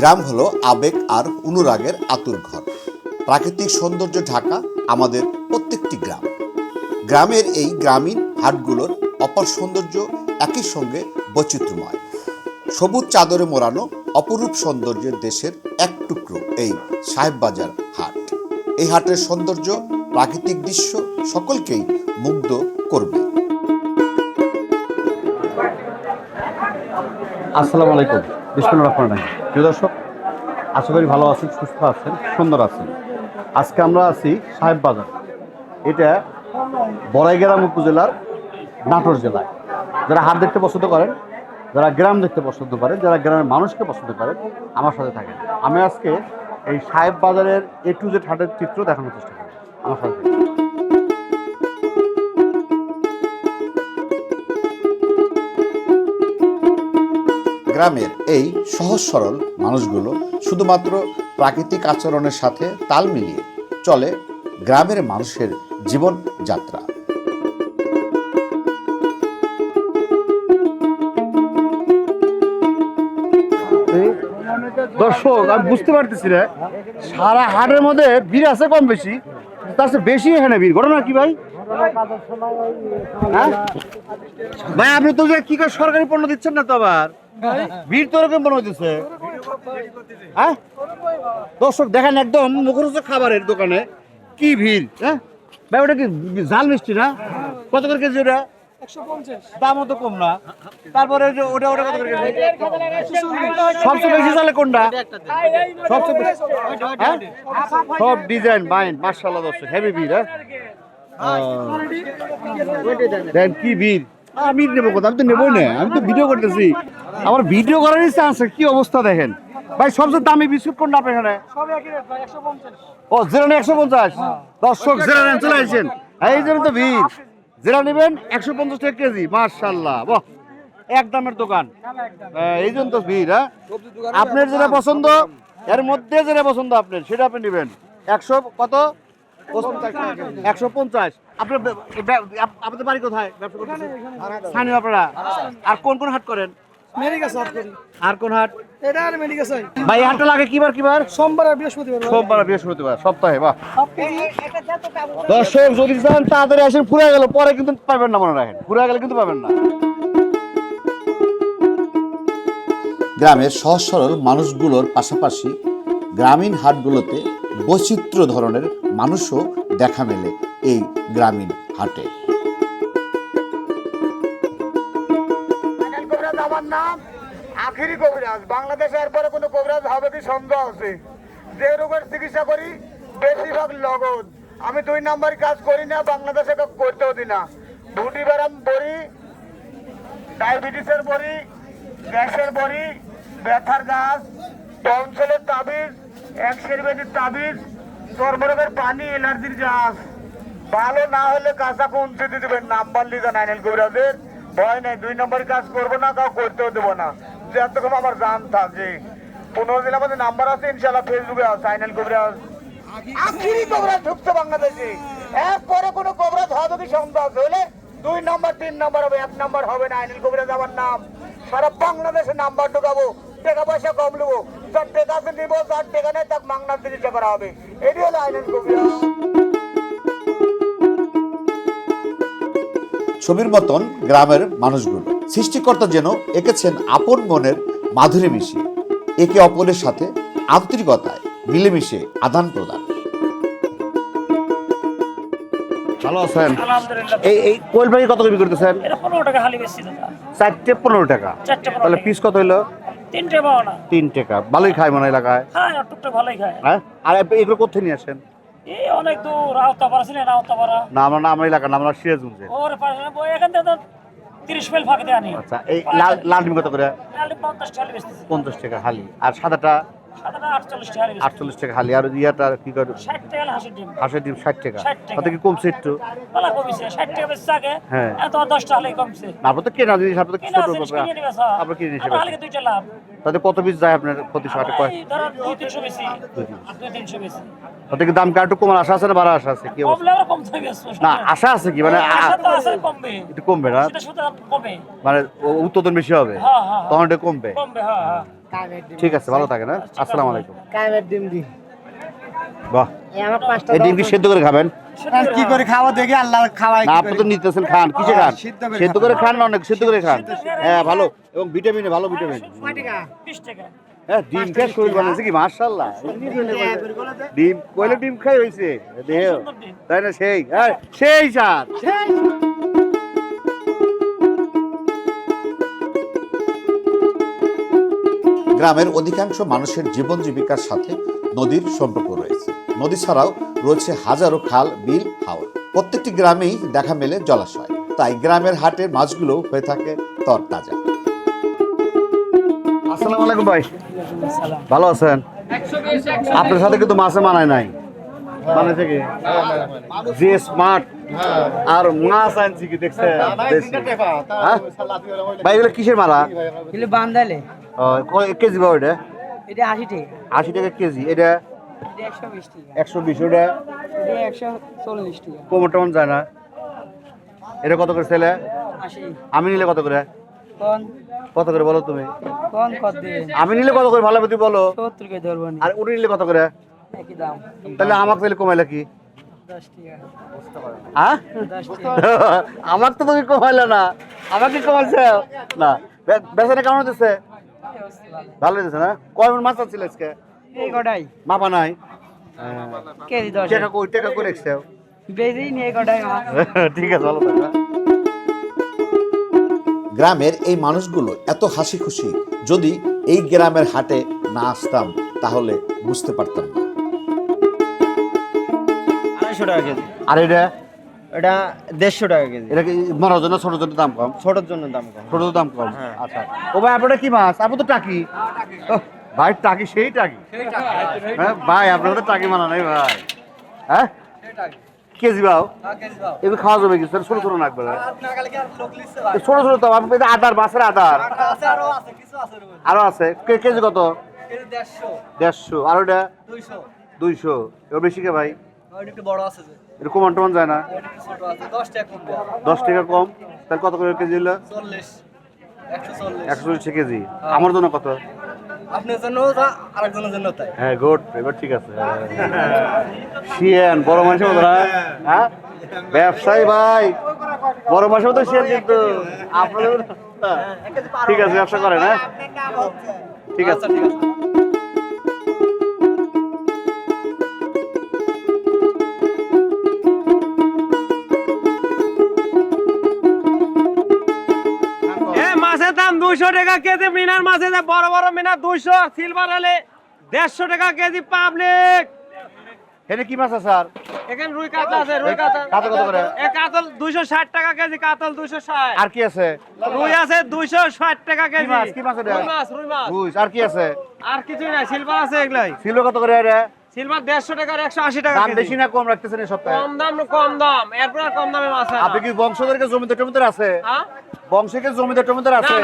গ্রাম হলো আবেগ আর অনুরাগের আতুর ঘর। প্রাকৃতিক সৌন্দর্য ঢাকা, আমাদের প্রত্যেকটি গ্রাম। গ্রামের এই গ্রামীণ হাটগুলোর অপর সৌন্দর্য একই সঙ্গে বৈচিত্র্যময়। সবুজ চাদরে মোড়ানো অপরূপ সৌন্দর্যের দেশের এক টুকরো এই সাহেববাজার হাট। এই হাটের সৌন্দর্য প্রাকৃতিক দৃশ্য সকলকেই মুগ্ধ করবে। আসসালামু আলাইকুম। বিসমুল্লাহ রহমান রাহিম। প্রিয় দর্শক, আশা করি ভালো আছেন, সুস্থ আছেন, সুন্দর আছেন। আজকে আমরা আছি সাহেব বাজার। এটা বড়াইগ্রাম উপজেলার নাটোর জেলায়। যারা হাট দেখতে পছন্দ করেন, যারা গ্রাম দেখতে পছন্দ করেন, যারা গ্রামের মানুষকে পছন্দ করেন, আমার সাথে থাকেন। আমি আজকে এই সাহেব বাজারের এ টু জেড হাটের চিত্র দেখানোর চেষ্টা করি আমার সাথে গ্রামের এই সহজ সরল মানুষগুলো শুধুমাত্র প্রাকৃতিক আচরণের সাথে তাল মিলিয়ে চলে গ্রামের মানুষের জীবন যাত্রা। দর্শক, আমি বুঝতে পারতেছি না সারা হাটের মধ্যে ভিড় আছে কম বেশি তার বেশি এখানে ভিড়। ঘটনা কি ভাই? হ্যাঁ? ভাই, আপনি তো কি করে সরকারি পণ্য দিচ্ছেন না তো আবার? ভিড় তো ওরকম পণ্য দিচ্ছে হ্যাঁ? দর্শক, দেখেন একদম মুখরোচক খাবারের দোকানে কি ভিড় হ্যাঁ? ভাই, ওটা কি ঝাল মিষ্টি না? কত করে কেজি ওটা? দামও তো কম না। তারপরে ওটা ওটা কত করে সবচেয়ে বেশি চলে কোনটা? সবচেয়ে বেশি হ্যাঁ? সব ডিজাইন মাইন্ড মার্শাল্লাহ দর্শক, হেভি ভিড় হ্যাঁ? দেন কি ভিড়। আমি নেব কোথাও আমি তো নেবোই না। আমি তো ভিডিও করতেছি। আমার ভিডিও করার ইচ্ছা আছে কি অবস্থা দেখেন? ভাই সবচেয়ে দামি বিস্কুট কোনটা আপনার এখানে? ও জিরো একশো পঞ্চাশ? দর্শক জিরো নেন চলে আসছেন এই জন্য তো ভিড়। জিরা নেবেন একশো পঞ্চাশ টাকা কেজি। মার্শাল্লাহ বাহ এক দামের দোকান। হ্যাঁ, এই জন্য তো ভিড় হ্যাঁ? আপনার যেটা পছন্দ এর মধ্যে যেটা পছন্দ আপনার সেটা আপনি নেবেন। একশো কত? একশো পঞ্চাশ। আপনার আপনাদের বাড়ি কোথায়? স্থানীয় আপনারা? আর কোন কোন হাট করেন? আর কোন হাট? এটা আর মেডিকাস ভাই এই হাটটা লাগে কিবার কিবার? সোমবার আর বৃহস্পতিবার। সোমবার আর বৃহস্পতিবার সপ্তাহে বাহ। দর্শক যদি চান তাড়াতাড়ি আসেন গেল পরে কিন্তু পাবেন না মনে রাখেন। ফুরে গেলে কিন্তু পাবেন না। গ্রামের সহজ সরল মানুষগুলোর পাশাপাশি গ্রামীণ হাটগুলোতে বৈচিত্র্য ধরনের মানুষও দেখা মেলে। এই গ্রামীণ হাটে। আমার নাম, আখিরি কবিরাজ। বাংলাদেশে এরপরে কোনো কবিরাজ হবে কি সন্দেহ আছে? যে রোগের চিকিৎসা করি, বেশিরভাগ লগদ আমি দুই নাম্বার কাজ করি না, বাংলাদেশে করতেও দিই না। ভুটি ব্যারাম বড়ি ডায়াবেটিসের বড়ি গ্যাসের বড়ি ব্যথার গাছ, টনসেলের তাবিজ, এক্সের বেদির তাবিজ, চর্মরোগের পানি, এলার্জির গাছ ভালো না হলে কাঁচা কমতে দিয়ে দেবেন? নাম্বার লিখে নাইনেল কবিরাজের ভয় নাই, দুই নম্বর কাজ করব না, কাউ করতেও দেবো না। যতক্ষণ আমার জান থাকে পনেরো দিন আমাদের নাম্বার আছে ইনশাল্লাহ ফেসবুকে আছে আইনাল কবিরাজ আখিরি ঢুকছে বাংলাদেশে। কোনো কি আছে হলে দুই নম্বর, তিন নম্বর হবে, এক নম্বর হবে না আইনাল কবিরাজ আমার নাম। সারা বাংলাদেশে নাম্বার ঢুকাবো, টাকা পয়সা কম নেব। যার টাকা আছে নিবো, যার টাকা নেই, তাকে মাংনার করা হবে। এটি হলো আইনাল কবিরাজ ছবির মতন গ্রামের মানুষগুলো। সৃষ্টিকর্তা যেন এঁকেছেন আপন মনের মাধুরী মিশিয়ে একে অপরের সাথে আন্তরিকতায় মিলেমিশে আদান প্রদান। ভালো আছেন? এই এই কোয়েল পাখি কত বিক্রি করতেছেন? এটা পনেরো টাকা হালি বেশি চারটে পনেরো টাকা। তাহলে পিস কত হইল? তিন টাকা। ভালোই খায় মনে হয় এলাকায়। হ্যাঁ ভালোই খায়। হ্যাঁ? আর এগুলো কোথায় নিয়ে আসেন? এই অনেক দূর রাউতাপাড়া ছিলেন রাউতাপাড়া না আমরা না আমার এলাকা না আমরা সিরাজগঞ্জে ওর পাশে এখান থেকে তো তিরিশ মাইল ফাঁকে দিয়ে আনি আচ্ছা এই লাল লাল কত করে? লাল পঞ্চাশ টাকা বেচতেছি। পঞ্চাশ টাকা হালি। আর সাদাটা? আটচল্লিশ টাকা হালি। আর ইয়াটা কি করে? হাসির ডিম। ষাট টাকা। 60 তাতে কি কমছে একটু? হ্যাঁ। আপনার তো কেনা জিনিস আপনার আপনার তাতে কত পিস যায় আপনার প্রতি হাটে কয় তাতে কি দাম একটু কমার আশা আছে না বাড়ার আশা আছে? কি না আশা আছে কি? মানে একটু কমবে না? মানে উৎপাদন বেশি হবে? হ্যাঁ হ্যাঁ তখন এটা কমবে। কমবে হ্যাঁ। ঠিক আছে ভালো থাকে না আসসালামু আলাইকুম। কায়েমের ডিম দি বাহ। এই আমার পাঁচটা এই ডিম কি সেদ্ধ করে খাবেন? কি করে খাওয়া দেখি আল্লাহ খাওয়াই না আপনি তো নিতেছেন খান। কিসে খান? সিদ্ধ করে খান। না অনেক? সিদ্ধ করে খান। হ্যাঁ ভালো। এবং ভিটামিনে ভালো ভিটামিন। হ্যাঁ ডিম শরীর বানাইছে কি? মাশাআল্লাহ। ডিম কইলে ডিম খাই হইছে? দেহ। তাই না? সেই হ্যাঁ সেই স্যার গ্রামের অধিকাংশ মানুষের জীবন জীবিকার সাথে নদীর সম্পর্ক রয়েছে। নদী ছাড়াও রয়েছে হাজারো খাল, বিল, হাওর। প্রত্যেকটি গ্রামেই দেখা মেলে জলাশয়। তাই গ্রামের হাটের মাছগুলো হয়ে থাকে তরতাজা। আসসালামু আলাইকুম ভাই। ভালো আছেন? আপনার সাথে কিন্তু মাছে মানায় নাই। মানাইছে কি যে স্মার্ট আর মাছ আনছি কি দেখছে হ্যাঁ? ভাই এগুলো কিসের মালা? এগুলো বান্দালে। কেজি বা ওইটা এটা আশি টাকা। আশি টাকা কেজি। এটা? একশো বিশ ওটা? একশো চল্লিশ টাকা। কোমর টমন যায় না? এটা কত করে ছেলে? আমি নিলে কত করে? কত করে বলো তুমি? আমি নিলে কত করে? ভালো বলো। আর উনি নিলে কত করে? তাহলে আমাকে তাহলে কমাইলে কি? হ্যাঁ? আমার তো তুমি কমাইলে না। আমাকে কমাইছে? না। বেচারা কেমন হতেছে ভালো। হতেছে না? কয় মাছ আছে আজকে? এই কটাই মাপা নাই? কেজি দশ। টাকা কই টাকা করে রেখছে? বেশি নিয়ে কটাই ঠিক আছে ভালো থাকা। গ্রামের এই মানুষগুলো এত হাসি খুশি যদি এই গ্রামের হাটে না আসতাম তাহলে বুঝতে পারতাম না। আড়াইশো টাকা কেজি। আর এটা? এটা দেড়শো টাকা কেজি। এটা কি মরার জন্য ছোট জন্য দাম কম? ছোটোর জন্য দাম কম। ছোট দাম কম? আচ্ছা। ও ভাই আপনারা কি মাছ? আপনি তো টাকি। ওহ, ভাই টাকি সেই টাকি। হ্যাঁ ভাই আপনার তো টাকি মানা নাই ভাই। হ্যাঁ? কেজি বাও। এগুলো খাওয়া যাবে কি? স্যার ছোট ছোট নাকবে ছোট ছোট তো আপনি এটা আদার মাছের আদার। আরও আছে। কে- কেজি কত? দেড়শো। আর ওটা? দুইশো। দুইশো। এবার বেশি কে ভাই? এটা কমান টমান যায় না? দশ টাকা কম তাহলে কত করে কেজি হলো? একশো চল্লিশ। কেজি? আমার জন্য কত? আপনার জন্য আরেকজনের জন্য তাই। হ্যাঁ গুড। এবার ঠিক আছে। শিয়ান বড় মানুষের মতো না? হ্যাঁ? ব্যবসায়ী ভাই বড় মানুষের মতো শিয়ান কিন্তু। আপনাদের ঠিক আছে ব্যবসা করেন হ্যাঁ? ঠিক আছে। ঠিক আছে। দুইশো টাকা কেজি মিনার মাছের দাম বড় বড় মিনার দুইশো সিলভার হলে দেড়শো টাকা কেজি পাবলিক এখানে কি মাছ আছে স্যার? এখানে রুই কাতলা আছে রুই কাতল। কাতল কত করে? এ কাতল দুইশো ষাট টাকা কেজি কাতল দুইশো ষাট। আর কি আছে? রুই আছে দুইশো ষাট টাকা কেজি। মাছ? কি মাছ এটা? রুই মাছ রুই মাছ। আর কি আছে? আর কিছুই নাই সিলভার আছে এগুলাই। ছিল কত করে এটা? সিলভার দেড়শো টাকা আর একশো আশি টাকা দাম বেশি না কম রাখতেছেন এই সপ্তাহে? কম দাম কম দাম। এরপর কম দামে মাছ আপনি কি বংশধরকে জমিতে টমিতে আছে? হ্যাঁ? বংশকে জমিতে টমিতে আছে।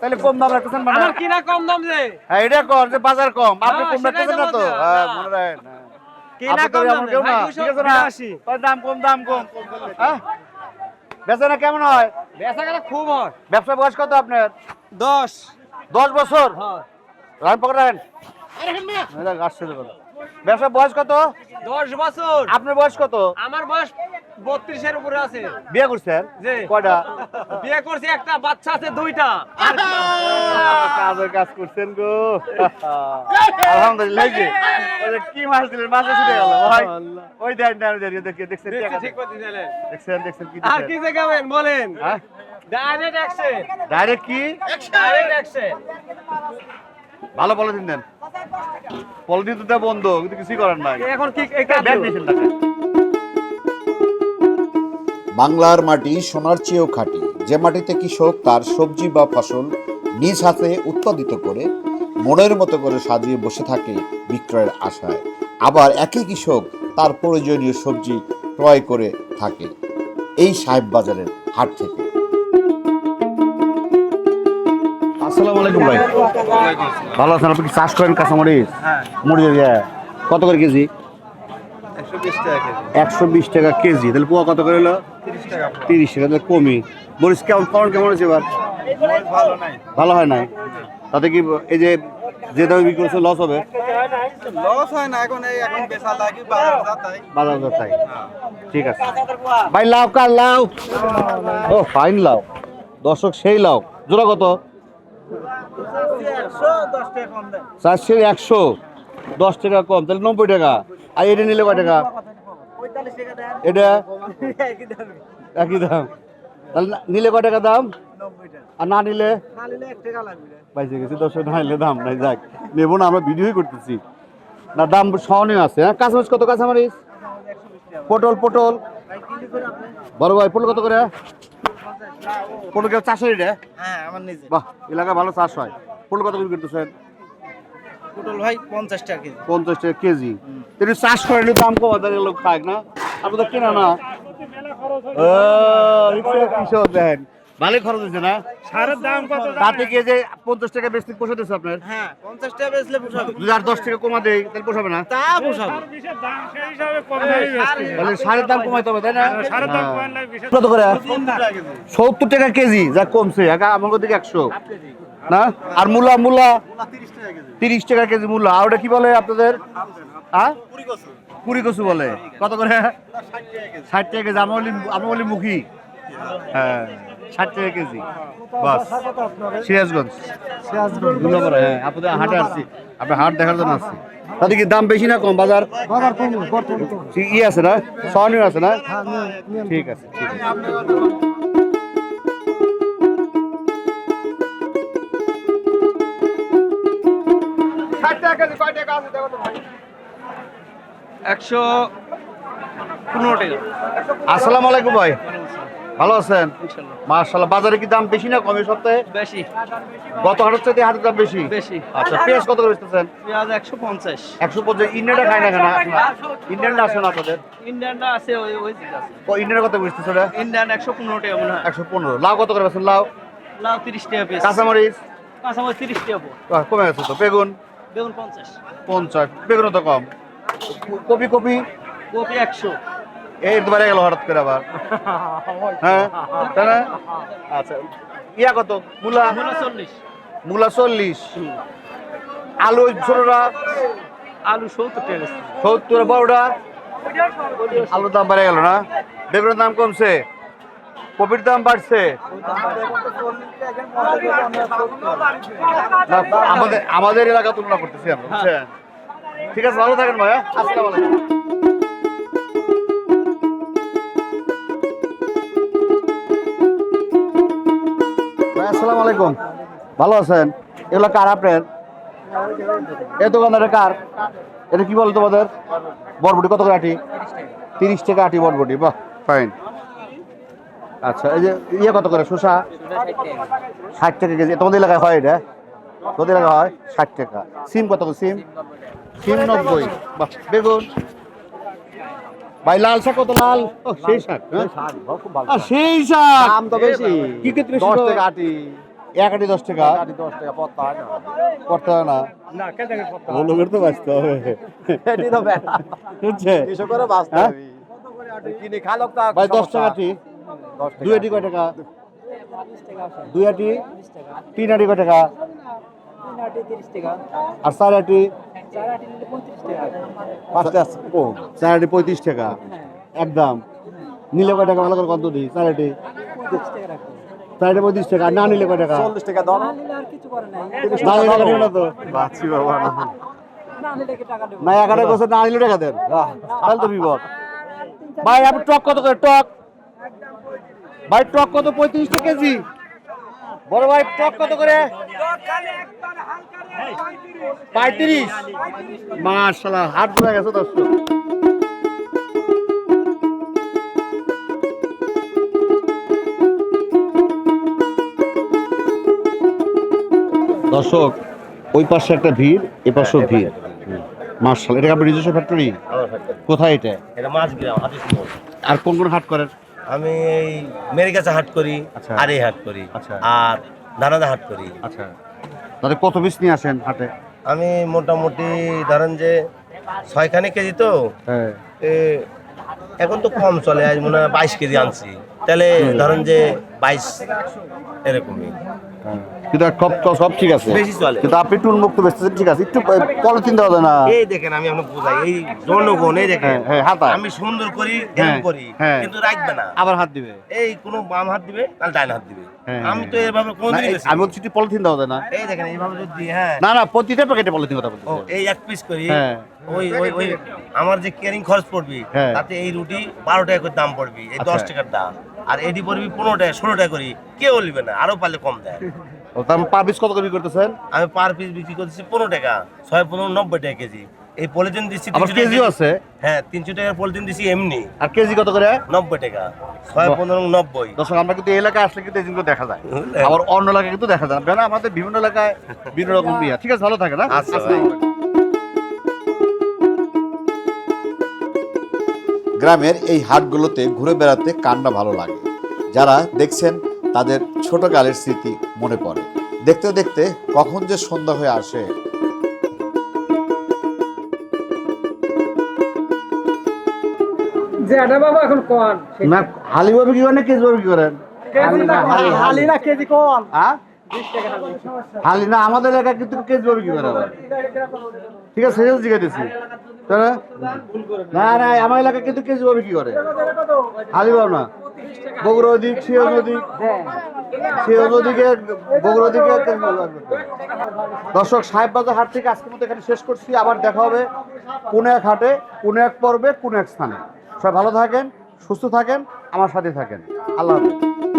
তাহলে কম দাম রাখতেছেন মানে? আমার কিনা কম দাম যে। হ্যাঁ এটা কর যে বাজার কম। আপনি কম রাখতেছেন না তো? হ্যাঁ মনে রাখেন হ্যাঁ। কিনা কম দাম কেউ না, ঠিক আছে না? দাম কম দাম কম। হ্যাঁ বেচারা কেমন হয়? বেচা গেলে খুব হয়। ব্যবসা বয়স কত আপনার? দশ। দশ বছর? হ্যাঁ। রান পকেট রাখেন। এটা গাছ ছেড়ে বলো। ব্যবসা বয়স কত? দশ বছর। আপনার বয়স কত? আমার বয়স বত্রিশের উপরে আছে। বিয়ে করছেন? জি। কয়টা? বিয়ে করছে একটা বাচ্চা আছে দুইটা। কাজের কাজ করছেন গো। আলহামদুলিল্লাহ যে, কি মাছ দিলেন? মাছ ছুটে গেল। ভাই ওই দেন দেন দেন দেখে দেখছেন ঠিক করে দিলেন। দেখছেন দেখছেন কি আর কি দেখাবেন? বলেন। ডাইরেক্ট অ্যাকশন ডাইরেক্ট কি? ডাইরেক্ট অ্যাকশন ভালো পলিথিন দেন। পলিথিন তো বন্ধ কিন্তু কিছুই করার নাই। এখন কি বাংলার মাটি সোনার চেয়েও খাঁটি। যে মাটিতে কৃষক তার সবজি বা ফসল নিজ হাতে উৎপাদিত করে মনের মতো করে সাজিয়ে বসে থাকে বিক্রয়ের আশায়। আবার একই কৃষক তার প্রয়োজনীয় সবজি ক্রয় করে থাকে এই সাহেব বাজারের হাট থেকে। আসসালামু আলাইকুম ভাই। ভালো আছেন? আপনি চাষ করেন কাঁচামরিচ? মরিচ ইয়ে। কত করে কেজি? একশো বিশ টাকা কেজি। তাহলে পোয়া কত করে হলো? তিরিশ টাকা তাহলে কমই মরিচ কেমন ফলন কেমন আছে এবার? ভালো হয় নাই? তাতে কি এই যে যে দামে বিক্রি করছে লস হবে? লস হয় না এখন এই এখন বেচা লাগি বাজার যাতাই বাজার দর তাই। ঠিক আছে। ভাই লাউ কার লাউ? ও ফাইন লাউ। দর্শক সেই লাউ। জোড়া কত একশো দশ টাকা কম দেয় চারশো একশো দশ টাকা কম, তাহলে নব্বই টাকা। আর এটা নিলে কয় টাকা? এটা? একই দাম। তাহলে নিলে কয় টাকা দাম? আর না নিলে? টাকা গেছি দর্শক না নিলে দাম নাই, যাক। নেব না, আমরা ভিডিওই করতেছি। না, দাম সহনীয় আছে হ্যাঁ? কাঁচামরিচ কত কাঁচামরিচ? পটল পটল। বড় ভাই, পটল কত করে? পটল কেউ চাষের এটা? হ্যাঁ আমার নিজে বাহ এলাকায় ভালো চাষ হয়। পটল কত করে করতেছেন? পটল ভাই পঞ্চাশ টাকা কেজি। পঞ্চাশ টাকা কেজি। তুমি চাষ করেন দাম কম দেয় লোক খায় না। আপনি তো কেনা না। ও, রিক্সায় কৃষক দেন ভালোই খরচ হয়েছে না? সারের দাম কত তাতে গিয়ে যে পঞ্চাশ টাকা বেশি পোষাতেছে আপনার? হ্যাঁ পঞ্চাশ টাকা বেচলে পোষাবে। যদি আর দশ টাকা কমা দেয় তাহলে পোষাবে না? তা পোষাবে। বিষের দাম সেই হিসাবে কম দামে বেচতে। হবে। তাহলে সারের দাম কমাইতে হবে তাই না? সারের দাম হ্যাঁ। কত করে? সত্তর টাকা কেজি। যা কমছে। একা আমার দিকে একশো। না? আর মূলা মূলা? তিরিশ টাকা কেজি। মূলা। আর ওটা কি বলে আপনাদের? হ্যাঁ? পুরি কচু। বলে। কত করে? ষাট টাকা কেজি। আমি বলি আমি বলি মুখী। হ্যাঁ। ষাট টাকা কেজি। বাস সিরাজগঞ্জ। নম্বরে, হ্যাঁ আপনাদের হাটে আসছি। আপনার হাট দেখার জন্য আসছি। তাদের কি দাম বেশি না কম? বাজার? ঠিক ই আছে না? সহনীয় আছে না? ঠিক আছে ঠিক আছে। একশো পনেরো টাকা। আসসালামু আলাইকুম ভাই। ভালো আছেন? মার্শাল্লাহ বাজারে কি দাম বেশি না কমে সপ্তাহে? বেশি। গত হাটের চাইতে হাটের দাম বেশি? বেশি। আচ্ছা পেঁয়াজ কত করে বেচতেছেন? পেঁয়াজ একশো পঞ্চাশ। একশো পঞ্চাশ ইন্ডিয়ানটা খায় না কেন ইন্ডিয়ানটা আছে না আপনাদের? ইন্ডিয়ানটা আছে ওই ওই আছে। ও ইন্ডিয়ানটা কত বেচতেছে ওটা? ইন্ডিয়ান একশো পনেরো টাকা মনে হয়। একশো পনেরো। লাউ কত করে বেচছেন লাউ? লাউ তিরিশ টাকা পিস কাঁচামরিচ? কাঁচামরিচ তিরিশ টাকা। কমে গেছে তো। বেগুন? বেগুন পঞ্চাশ। পঞ্চাশ। বেগুনও তো কম। Copy copy? কপি একশো। এই দুবারে গেল হঠাৎ করে আবার। হ্যাঁ তাই না? আচ্ছা ইয়া কত? মূলা? মূলা চল্লিশ। মূলা চল্লিশ। আলু ছোটটা? আলু সত্তর টাকা সত্তর বড়টা? আলুর দাম বেড়ে গেল না? বেগুনের দাম কমছে? কপির দাম বাড়ছে? আমাদের আমাদের এলাকা তুলনা করতেছি আমরা ঠিক আছে ভালো থাকেন ভাইয়া। আসসালামু আসসালামু আলাইকুম। ভালো আছেন? এগুলো কার আপনার? এ দোকানের কার? এটা কি বলো তোমাদের? বরবটি কত করে আটি? তিরিশ টাকা আটি বরবটি, বাহ ফাইন আচ্ছা এই যে ইয়ে কত করে? শসা? ষাট টাকা কেজি। তোমাদের এলাকায় হয় এটা? তোদের এলাকায় হয় ষাট টাকা। সিম কত সিম? সিম নব্বই। বাহ, বেগুন? ভাই লাল শাক কত লাল? ও সেই শাক হ্যাঁ? সেই শাক দাম তো বেশি। কি ক্ষেত্রে দশ টাকা আটি। এক আটি দশ টাকা। আটি দশ টাকা পত্তা হয় না? করতে হয় না। ভালো তো বাঁচতে হবে। এটি তো বুঝছে? কৃষকেরও বাঁচতে হ্যাঁ? হবে। কিনে খালোক তা ভাই দশ টাকা আটি দুই আটি কয় টাকা? দুই আটি তিন আটি কয় টাকা। আর চার আটি? পাঁচটা কম পঁয়ত্রিশ টাকা। একদম। নিলে কয় টাকা? ভালো করে কত দিই? চার আটি পঁয়ত্রিশ টাকা। না নিলে কয় টাকা? চল্লিশ টাকা দাম। না নিলে টাকা? না তো বাঁচি বাবা না। এক বছর না নিলে টাকা দেন। তাহলে তো বিপদ। ভাই আপনি টক কত করে? টক? ভাই টক কত? পঁয়ত্রিশ টাকা কেজি। বড় ভাই টক কত করে? পঁয়ত্রিশ। মাশাল্লাহ হাট ধরে গেছে দর্শক। দর্শক ওই পাশে একটা ভিড় এ পাশেও ভিড়। মার্শাল এটা আপনার নিজস্ব ফ্যাক্টরি কোথায় এটা? মাছ। আর কোন কোন হাট করেন? আমি এই মেরিকাচা হাট করি আচ্ছা। আর এই হাট করি আচ্ছা। আর দানাদা হাট করি। আচ্ছা। তাহলে কত পিস নিয়ে আসেন হাটে? আমি মোটামুটি ধরেন যে ছয়খানে কেজি তো হ্যাঁ। এখন তো কম চলে আজ মনে হয় বাইশ কেজি আনছি। তাহলে ধরেন যে বাইশ এরকমই। কিন্তু সব সব ঠিক আছে। কিন্তু আপনি মুক্ত বেচতেছেন ঠিক আছে। একটু পলিথিন দেওয়া যায় না। এই দেখেন আমি আপনাকে বুঝাই এই জনগণ এই দেখেন হ্যাঁ, হ্যাঁ, আমি সুন্দর করি হ্যাঁ, করি। কিন্তু রাখবে না। আবার হাত দিবে। এই কোনো বাম হাত দিবে ডান হাত দিবে। আমি তো। এভাবে না, আমি বলছি একটু পলিথিন দেওয়া যায় না। এই দেখেন এইভাবে যদি হ্যাঁ। না না প্রতিটা প্যাকেটে পলিথিন কথা বলছি। এই এক পিস করি। হ্যাঁ। ওই ওই ওই আমার যে কেয়ারিং খরচ পড়বি। তাতে এই রুটি বারো টাকা করে দাম পড়বি এই দশ আচ্ছা। টাকার দাম। আর এটি পড়বি পনেরো টাকা ষোলো টাকা করি কেউ বলবে না আরও পারলে কম দেয়। পার পিস কত করে বিক্রি করতেছেন? আমি পার পিস বিক্রি করতেছি পনেরো টাকা ছয় পনেরো নব্বই টাকা কেজি। এই পলিথিন দিচ্ছি আবার কেজিও কেজি। আছে? হ্যাঁ তিনশো টাকার পলিথিন দিচ্ছি এমনি। আর কেজি কত করে? নব্বই টাকা ছয় পনেরো নব্বই। দর্শক আমরা কিন্তু এই এলাকায় আসলে কিন্তু এই জিনিসগুলো দেখা যায়। হ্যাঁ। আবার অন্য এলাকায় কিন্তু দেখা যায় না। আমাদের বিভিন্ন এলাকায় বিভিন্ন রকম বিয়া। ঠিক আছে ভালো থাকে না আচ্ছা, গ্রামের এই হাটগুলোতে ঘুরে বেড়াতে কান্না ভালো লাগে? যারা দেখছেন তাদের ছোটকালের স্মৃতি মনে পড়ে। দেখতে দেখতে কখন যে সন্ধ্যা হয়ে আসে। যে বাবা এখন কোন? না হালি কি করেন না কেজি ভাবে কি করেন? হালি না কেজি কোন? হ্যাঁ হালি। না আমাদের এলাকায় কিন্তু কেজি কি ঠিক আছে সেটা জিজ্ঞাসা না? না, আমার কিন্তু না। দিকে দর্শক, সাহেব বাজার হাট থেকে আজকের মতো এখানে শেষ করছি। আবার দেখা হবে কোন এক হাটে, কোন এক পর্বে, কোন এক স্থানে। সবাই ভালো থাকেন, সুস্থ থাকেন, আমার সাথে থাকেন। আল্লাহ হাফেজ।